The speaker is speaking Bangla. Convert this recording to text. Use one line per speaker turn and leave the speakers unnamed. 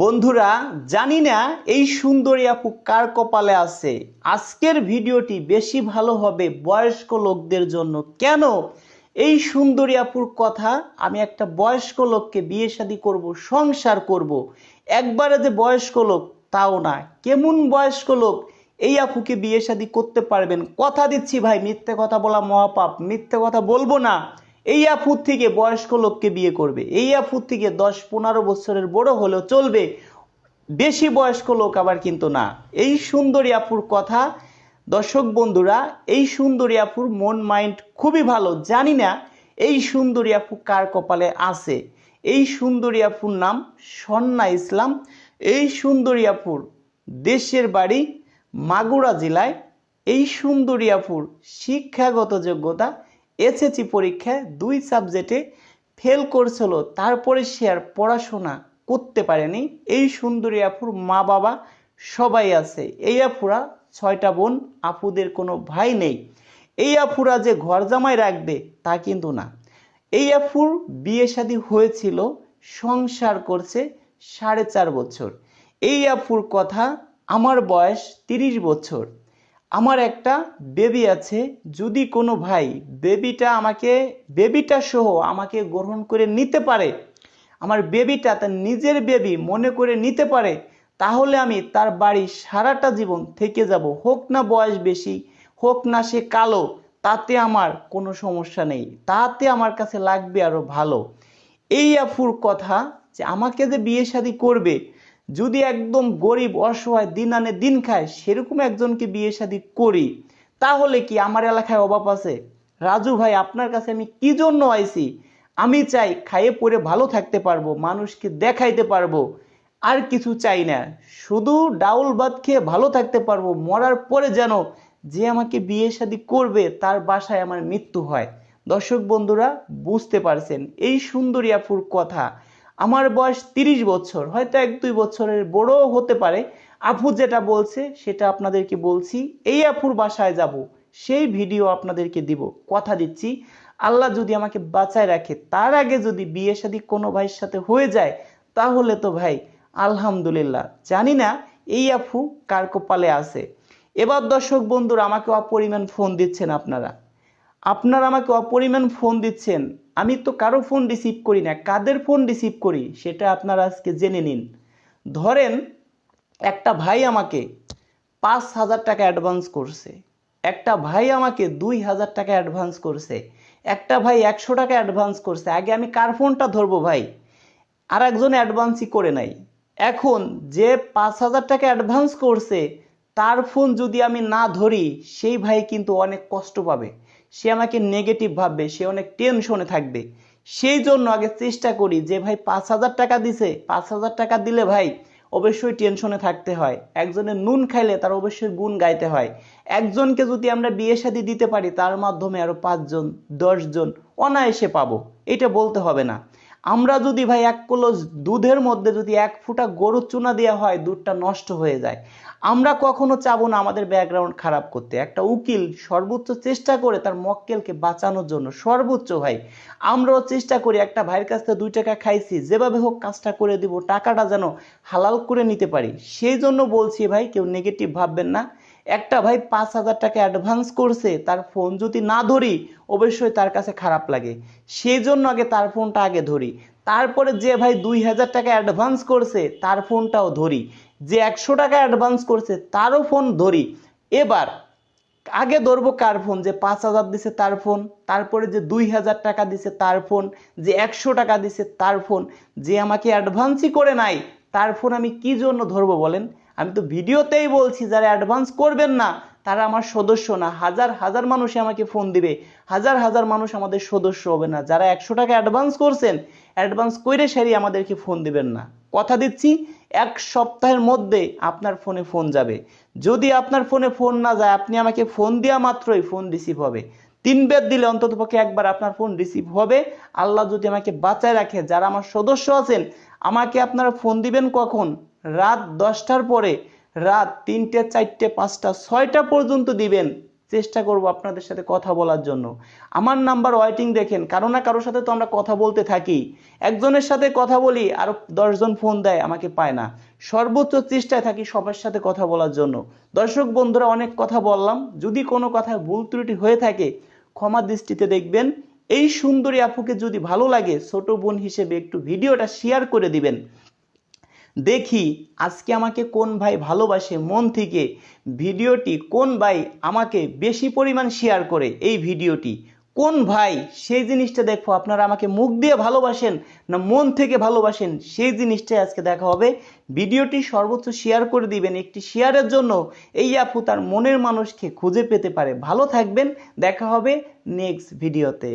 বন্ধুরা, জানি না এই সুন্দরী আপু কার কপালে আছে। আজকের ভিডিওটি বেশি ভালো হবে বয়স্ক লোকদের জন্য। কেন? এই সুন্দরী আপুর কথা আমি একটা বয়স্ক লোককে বিয়ে শাদী করব, সংসার করব। একবারে যে বয়স্ক লোক, তাও না। কেমন বয়স্ক লোক এই আপুকে বিয়ে শাদী করতে পারবেন? কথা দিচ্ছি ভাই, মিথ্যে কথা বলা মহাপাপ। মিথ্যে কথা বলব না। এই আফুর থেকে বয়স্ক লোককে বিয়ে করবে। এই আফুর থেকে দশ পনেরো বছরের বড় হলেও চলবে। বেশি বয়স্ক লোক আবার কিন্তু না। এই সুন্দরী আপুর কথা, দর্শক বন্ধুরা, এই সুন্দরী আপুর মন মাইন্ড খুবই ভালো। জানি না এই সুন্দরী আপু কার কপালে আছে। এই সুন্দরী আপুর নাম সন্না ইসলাম। এই সুন্দরী আপুর দেশের বাড়ি মাগুরা জেলায়। এই সুন্দরী আপুর শিক্ষাগত যোগ্যতা এসএসসি পরীক্ষায় দুই সাবজেক্টে ফেল করছিল, তারপরে সে আর পড়াশোনা করতে পারেনি। এই সুন্দরী আপুর মা বাবা সবাই আছে। এই আপুরা ছয়টা বোন, আপুদের কোনো ভাই নেই। এই আপুরা যে ঘর জামাই রাখবে তা কিন্তু না। এই আপুর বিয়ে শাদী হয়েছিল, সংসার করছে সাড়ে চার বছর। এই আপুর কথা আমার বয়স তিরিশ বছর। আমার একটা বেবি আছে, যদি কোনো ভাই বেবিটা আমাকে বেবিটা সহ আমাকে গ্রহণ করে নিতে পারে, আমার বেবিটা তার নিজের বেবি মনে করে নিতে পারে, তাহলে আমি তার বাড়ি সারাটা জীবন থেকে যাব। হোক না বয়স বেশি, হোক না সে কালো, তাতে আমার কোনো সমস্যা নেই, তাতে আমার কাছে লাগবে আরও ভালো। এই আফুর কথা যে আমাকে যে বিয়ে শাদী করবে যদি একদম গরিব, অসহায় দিন আনে দিন খায়, সেরকম একজনকে বিয়ে শাদী করি, তাহলে কি আমার এলাকায় অভাব আছে? রাজু ভাই, আপনার কাছে আমি কি জন্য আইছি? আমি চাই খাইয়ে পরে ভালো থাকতে পারব, মানুষকে দেখাইতে পারব, আর কিছু চাই না। শুধু ডাউল ভাত খেয়ে ভালো থাকতে পারব, মরার পরে যেন যে আমাকে বিয়ে শাদী করবে, তার বাসায় আমার মৃত্যু হয়। দর্শক বন্ধুরা, বুঝতে পারছেন, এই সুন্দরী আপুর কথা। আমার বয়স তিরিশ বছর, হয়তো এক দুই বছরের বড়ও হতে পারে। আপু যেটা বলছে, সেটা আপনাদেরকে বলছি, এই আপুর বাসায় যাব, সেই ভিডিও আপনাদেরকে দিব, কথা দিচ্ছি। আল্লাহ যদি আমাকে বাঁচায় রাখে, তার আগে যদি বিয়ে শাদী কোনো ভাইয়ের সাথে হয়ে যায়, তাহলে তো ভাই, আলহামদুলিল্লাহ। জানি না এই আপু কার কপালে আছে। এবার দর্শক বন্ধুরা, আমাকে অপরিমাণ ফোন দিচ্ছেন আপনারা। আপনারা আমাকে অপরিমাণ ফোন দিচ্ছেন আমি তো কারও ফোন রিসিভ করি না, কাদের ফোন রিসিভ করি সেটা আপনারা আজকে জেনে নিন। ধরেন একটা ভাই আমাকে পাঁচ হাজার টাকা অ্যাডভান্স করছে, একটা ভাই আমাকে দুই হাজার টাকা অ্যাডভান্স করছে, একটা ভাই একশো টাকা অ্যাডভান্স করছে, আগে আমি কার ফোনটা ধরবো ভাই? আর একজন অ্যাডভান্সই করে নাই। এখন যে পাঁচ হাজার টাকা অ্যাডভান্স করছে, তার ফোন যদি আমি না ধরি, সেই ভাই কিন্তু অনেক কষ্ট পাবে। সে আমাকে নেগেটিভ ভাববে, সে অনেক টেনশনে থাকবে। সেই জন্য আগে চেষ্টা করি যে, ভাই, পাঁচ হাজার টাকা দিছে, পাঁচ হাজার টাকা দিলে ভাই, অবশ্যই টেনশনে থাকতে হয়। একজনের নুন খাইলে তার অবশ্যই গুণ গাইতে হয়। একজনকে যদি আমরা বিয়ে শাদী দিতে পারি, তার মাধ্যমে আরও পাঁচজন, দশজন অনায়াসে পাবো। এটা বলতে হবে না। আমরা যদি ভাই এক কিলো দুধের মধ্যে যদি এক ফুটা গরুর চুনা দেওয়া হয়, দুধটা নষ্ট হয়ে যায়। আমরা কখনো চাবো না আমাদের ব্যাকগ্রাউন্ড খারাপ করতে। একটা উকিল সর্বোচ্চ চেষ্টা করে তার মক্কেলকে বাঁচানোর জন্য। সর্বোচ্চ ভাই, আমরাও চেষ্টা করি একটা ভাইয়ের কাছ থেকে দুই টাকা খাইছি, যেভাবে হোক কাজটা করে দিব, টাকাটা যেন হালাল করে নিতে পারি। সেই জন্য বলছি ভাই, কেউ নেগেটিভ ভাববেন না। একটা ভাই পাঁচ হাজার টাকা অ্যাডভান্স করছে, তার ফোন যদি না ধরি, অবশ্যই তার কাছে খারাপ লাগে। সেই জন্য আগে তার ফোনটা আগে ধরি। তারপরে যে ভাই দুই হাজার টাকা অ্যাডভান্স করছে, তার ফোনটাও ধরি। যে একশো টাকা অ্যাডভান্স করছে, তারও ফোন ধরি। এবার, আগে ধরবো কার ফোন যে পাঁচ হাজার দিছে তার ফোন তারপরে যে দুই হাজার টাকা দিছে তার ফোন যে একশো টাকা দিছে তার ফোন যে আমাকে অ্যাডভান্সই করে নাই, তার ফোন আমি কি জন্য ধরবো বলেন? আমি তো ভিডিওতেই বলছি, যারা অ্যাডভান্স করবেন না, তারা আমার সদস্য না। হাজার হাজার মানুষ আমাকে ফোন দিবে। হাজার হাজার মানুষ আমাদের সদস্য হবে না। যারা একশো টাকা অ্যাডভান্স করছেন অ্যাডভান্স করে সারি আমাদেরকে ফোন দিবেন না। কথা দিচ্ছি, এক সপ্তাহের মধ্যে আপনার ফোনে ফোন যাবে। যদি আপনার ফোনে ফোন না যায়, আপনি আমাকে ফোন দেওয়া মাত্রই ফোন রিসিভ হবে। তিন বেদ দিলে অন্ততপক্ষে একবার আপনার ফোন রিসিভ হবে। আল্লাহ যদি আমাকে বাঁচায় রাখে, যারা আমার সদস্য আছেন, আমাকে আপনারা ফোন দিবেন কখন? রাত দশটার পরে, রাত তিনটে, চারটে, পাঁচটা, ছয়টা পর্যন্ত দিবেন। চেষ্টা করব আপনাদের সাথে কথা বলার জন্য। আমার নাম্বার ওয়াইটিং দেখেন, কারও না কারোর সাথে তো আমরা কথা বলতে থাকি। একজনের সাথে কথা বলি, আর দশজন ফোন দেয়, আমাকে পায় না। সর্বোচ্চ চেষ্টায় থাকি সবার সাথে কথা বলার জন্য। দর্শক বন্ধুরা, অনেক কথা বললাম। যদি কোনো কথায় ভুল ত্রুটি হয়ে থাকে, ক্ষমা দৃষ্টিতে দেখবেন। এই সুন্দরী আপুকে যদি ভালো লাগে, ছোট বোন হিসেবে একটু ভিডিওটা শেয়ার করে দিবেন। দেখি আজকে আমাকে কোন ভাই ভালোবাসে মন থেকে ভিডিওটি কোন ভাই আমাকে বেশি পরিমাণ শেয়ার করে এই ভিডিওটি? কোন ভাই সেই জিনিসটা দেখো, আপনারা আমাকে মুখ দিয়ে ভালোবাসেন না মন থেকে ভালোবাসেন, সেই জিনিসটাই আজকে দেখা হবে। ভিডিওটি সর্বোচ্চ শেয়ার করে দিবেন, একটি শেয়ারের জন্য এই আপু তার মনের মানুষকে খুঁজে পেতে পারে। ভালো থাকবেন, দেখা হবে নেক্সট ভিডিওতে